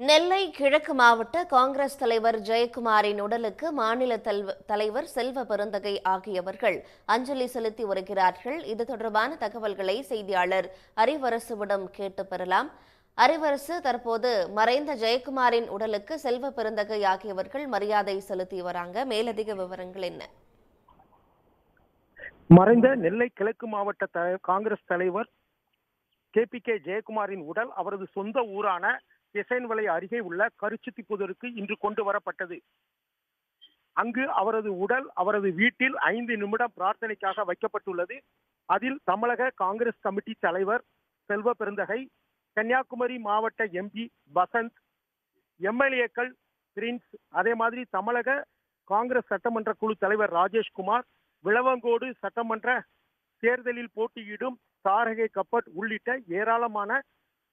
நெல்லை கிழக்கு மாவட்ட காங்கிரஸ் தலைவர் ஜெயக்குமாரின் உடலுக்கு மாநில தல்வ- தலைவர் செல்வ பெருந்தகை ஆகியவர்கள் அஞ்சலி செலுத்தி வருகிறார்கள். இது தொடர்பான தகவல்களை செய்தியாளர் அறிவரசுவிடம் கேட்டு பெறலாம். அறிவரசு தற்போது மறைந்த ஜெயக்குமாரின் உடலுக்கு செல்வ பெருந்தகை ஆகியவர்கள் மரியாதை செலுத்தி வராங்க. மேலதிக விவரங்கள் என்ன? மறைந்த நெல்லை கிழக்கு மாவட்ட காங்கிரஸ் தலைவர் கே பி கே ஜெயக்குமாரின் உடல் அவரது சொந்த ஊரான திசைன்வலை அருகே உள்ள கருச்சுத்திப்புதருக்கு இன்று கொண்டு வரப்பட்டது. அங்கு அவரது உடல் அவரது வீட்டில் ஐந்து நிமிடம் பிரார்த்தனைக்காக வைக்கப்பட்டுள்ளது. அதில் தமிழக காங்கிரஸ் கமிட்டி தலைவர் செல்வ பெருந்தகை கன்னியாகுமரி மாவட்ட எம்பி வசந்த் எம்எல்ஏக்கள் பிரின்ஸ் அதே மாதிரி தமிழக காங்கிரஸ் சட்டமன்ற குழு தலைவர் ராஜேஷ்குமார் விளவங்கோடு சட்டமன்ற தேர்தலில் போட்டியிடும் தாரகை கப்பட் உள்ளிட்ட ஏராளமான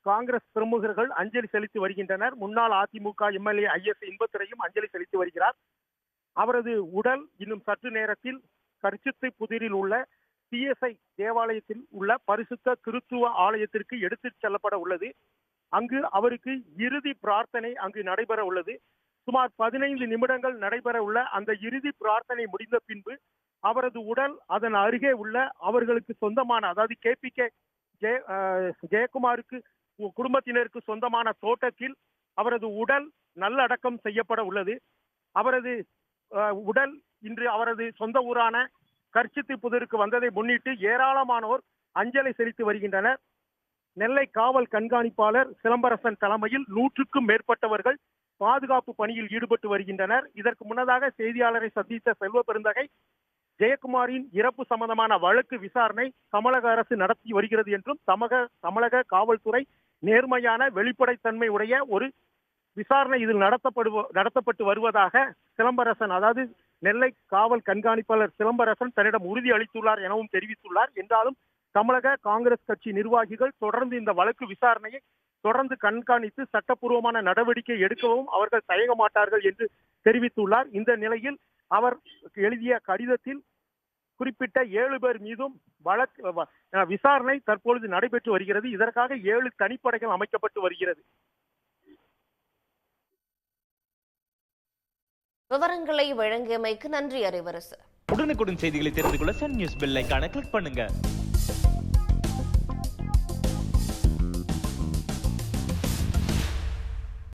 காங்கிரஸ் பிரமுகர்கள் அஞ்சலி செலுத்தி வருகின்றனர். முன்னாள் அதிமுக எம்எல்ஏ ஐ எஸ் இன்பத்துறையும் அஞ்சலி செலுத்தி வருகிறார். அவரது உடல் இன்னும் சற்று நேரத்தில் கரிச்சத்தை புதிரில் உள்ள சிஎஸ்ஐ தேவாலயத்தில் உள்ள பரிசுத்த கிறித்துவ ஆலயத்திற்கு எடுத்துச் செல்லப்பட உள்ளது. அங்கு அவருக்கு இறுதி பிரார்த்தனை அங்கு நடைபெற உள்ளது. சுமார் பதினைந்து நிமிடங்கள் நடைபெற உள்ள அந்த இறுதி பிரார்த்தனை முடிந்த பின்பு அவரது உடல் அதன் அருகே உள்ள அவர்களுக்கு சொந்தமான அதாவது கே பி கே ஜெய ஜெயக்குமாருக்கு குடும்பத்தினருக்கு சொந்தமான தோட்டத்தில் அவரது உடல் நல்லடக்கம் செய்யப்பட உள்ளது. அவரது உடல் இன்று அவரது சொந்த ஊரான கர்ச்சித்து புதருக்கு வந்ததை முன்னிட்டு ஏராளமானோர் அஞ்சலி செலுத்தி வருகின்றனர். நெல்லை காவல் கண்காணிப்பாளர் சிலம்பரசன் தலைமையில் நூற்றுக்கும் மேற்பட்டவர்கள் பாதுகாப்பு பணியில் ஈடுபட்டு வருகின்றனர். இதற்கு முன்னதாக செய்தியாளரை சந்தித்த செல்வ பெருந்தகை ஜெயக்குமாரின் இறப்பு சம்பந்தமான வழக்கு விசாரணை தமிழக அரசு நடத்தி வருகிறது என்றும் தமிழக தமிழக காவல்துறை நேர்மையான வெளிப்படைத்தன்மை உடைய ஒரு விசாரணை இதில் நடத்தப்படுவ நடத்தப்பட்டு வருவதாக சிலம்பரசன் அதாவது நெல்லை காவல் கண்காணிப்பாளர் சிலம்பரசன் தன்னிடம் உறுதி அளித்துள்ளார் எனவும் தெரிவித்துள்ளார். என்றாலும் தமிழக காங்கிரஸ் கட்சி நிர்வாகிகள் தொடர்ந்து இந்த வழக்கு விசாரணையை தொடர்ந்து கண்காணித்து சட்டப்பூர்வமான நடவடிக்கை எடுக்கவும் அவர்கள் தயங்க மாட்டார்கள் என்று தெரிவித்துள்ளார். இந்த நிலையில் அவர் எழுதிய கடிதத்தில் குறிப்பிட்ட ஏழு பேர் மீதும் வழக்கு விசாரணை தற்பொழுது நடைபெற்று வருகிறது. இதற்காக ஏழு தனிப்படைகள் அமைக்கப்பட்டு வருகிறது. விவரங்களை வழங்கியமைக்கு நன்றி அறிவரசு உடனுக்குடன் செய்திகளை தெரிந்து கொள்ள சன் நியூஸ் பெல் ஐகானை கிளிக் பண்ணுங்க.